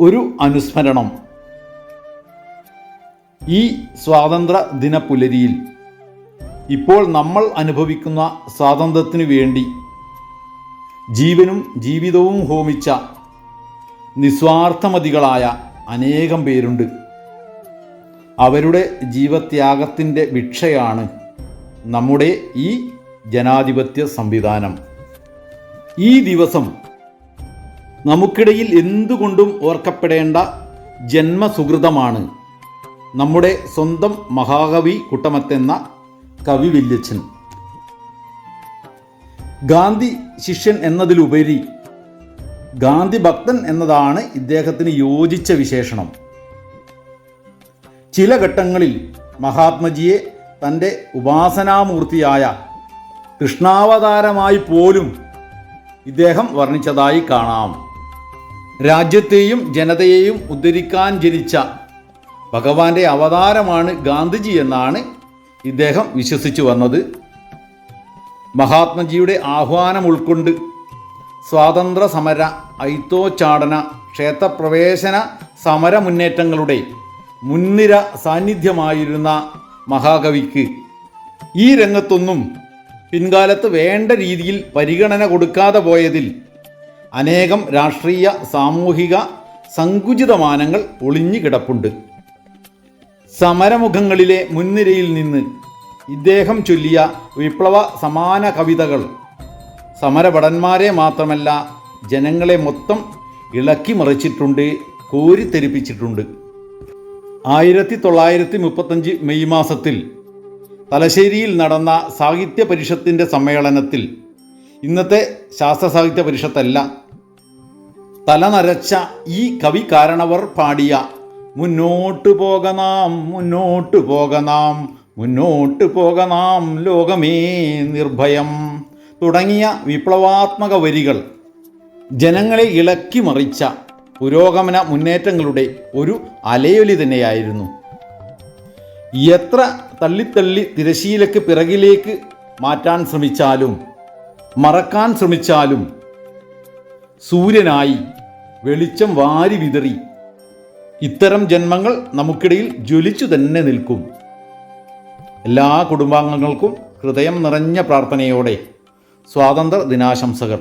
ഒരു അനുസ്മരണം. ഈ സ്വാതന്ത്ര്യ ദിന പുലരിയിൽ ഇപ്പോൾ നമ്മൾ അനുഭവിക്കുന്ന സ്വാതന്ത്ര്യത്തിനു വേണ്ടി ജീവനും ജീവിതവും ഹോമിച്ച നിസ്വാർത്ഥമതികളായ അനേകം പേരുണ്ട്. അവരുടെ ജീവത്യാഗത്തിന്റെ ഭിക്ഷയാണ് നമ്മുടെ ഈ ജനാധിപത്യ സംവിധാനം. ഈ ദിവസം നമുക്കിടയിൽ എന്തുകൊണ്ടും ഓർക്കപ്പെടേണ്ട ജന്മസുഹൃതമാണ് നമ്മുടെ സ്വന്തം മഹാകവി കുട്ടമത്തെന്ന കവി വല്യച്ഛൻ. ഗാന്ധി ശിഷ്യൻ എന്നതിലുപരി ഗാന്ധി ഭക്തൻ എന്നതാണ് ഇദ്ദേഹത്തിന് യോജിച്ച വിശേഷണം. ചില ഘട്ടങ്ങളിൽ മഹാത്മജിയെ തന്റെ ഉപാസനാമൂർത്തിയായ കൃഷ്ണാവതാരമായി പോലും ഇദ്ദേഹം വർണിച്ചതായി കാണാം. രാജ്യത്തെയും ജനതയെയും ഉദ്ധരിക്കാൻ ജനിച്ച ഭഗവാന്റെ അവതാരമാണ് ഗാന്ധിജി എന്നാണ് ഇദ്ദേഹം വിശ്വസിച്ചു വന്നത്. മഹാത്മജിയുടെ ആഹ്വാനം ഉൾക്കൊണ്ട് സ്വാതന്ത്ര്യ സമര ഐത്തോച്ചാടന ക്ഷേത്രപ്രവേശന സമരമുന്നേറ്റങ്ങളുടെ മുൻനിര സാന്നിധ്യമായിരുന്ന മഹാകവിക്ക് ഈ രംഗത്തൊന്നും പിൻകാലത്ത് വേണ്ട രീതിയിൽ പരിഗണന കൊടുക്കാതെ പോയതിൽ അനേകം രാഷ്ട്രീയ സാമൂഹിക സങ്കുചിതമാനങ്ങൾ ഒളിഞ്ഞു കിടപ്പുണ്ട്. സമരമുഖങ്ങളിലെ മുൻനിരയിൽ നിന്ന് ഇദ്ദേഹം ചൊല്ലിയ വിപ്ലവ സമാന കവിതകൾ സമരഭടന്മാരെ മാത്രമല്ല ജനങ്ങളെ മൊത്തം ഇളക്കി മറിച്ചിട്ടുണ്ട് കോരിത്തെരിപ്പിച്ചിട്ടുണ്ട്. ആയിരത്തി തൊള്ളായിരത്തി മുപ്പത്തഞ്ച് മെയ് മാസത്തിൽ തലശ്ശേരിയിൽ നടന്ന സാഹിത്യ പരിഷത്തിന്റെ സമ്മേളനത്തിൽ ഇന്നത്തെ ശാസ്ത്ര സാഹിത്യ പരിഷത്തല്ല തലനരച്ച ഈ കവി കാരണവർ പാടിയ മുന്നോട്ട് പോകനാം മുന്നോട്ട് പോകനാം മുന്നോട്ട് പോകനാം ലോകമേ നിർഭയം തുടങ്ങിയ വിപ്ലവാത്മക വരികൾ ജനങ്ങളെ ഇളക്കി മറിച്ച പുരോഗമന മുന്നേറ്റങ്ങളുടെ ഒരു അലയൊലി തന്നെയായിരുന്നു. എത്ര തള്ളിത്തള്ളി തിരശീലക്ക് പിറകിലേക്ക് മാറ്റാൻ ശ്രമിച്ചാലും മറക്കാൻ ശ്രമിച്ചാലും സൂര്യനായി വെളിച്ചം വാരി വിതറി. ഇത്തരം ജന്മങ്ങൾ നമുക്കിടയിൽ ജ്വലിച്ചു തന്നെ നിൽക്കും. എല്ലാ കുടുംബാംഗങ്ങൾക്കും ഹൃദയം നിറഞ്ഞ പ്രാർത്ഥനയോടെ സ്വാതന്ത്ര്യ ദിനാശംസകൾ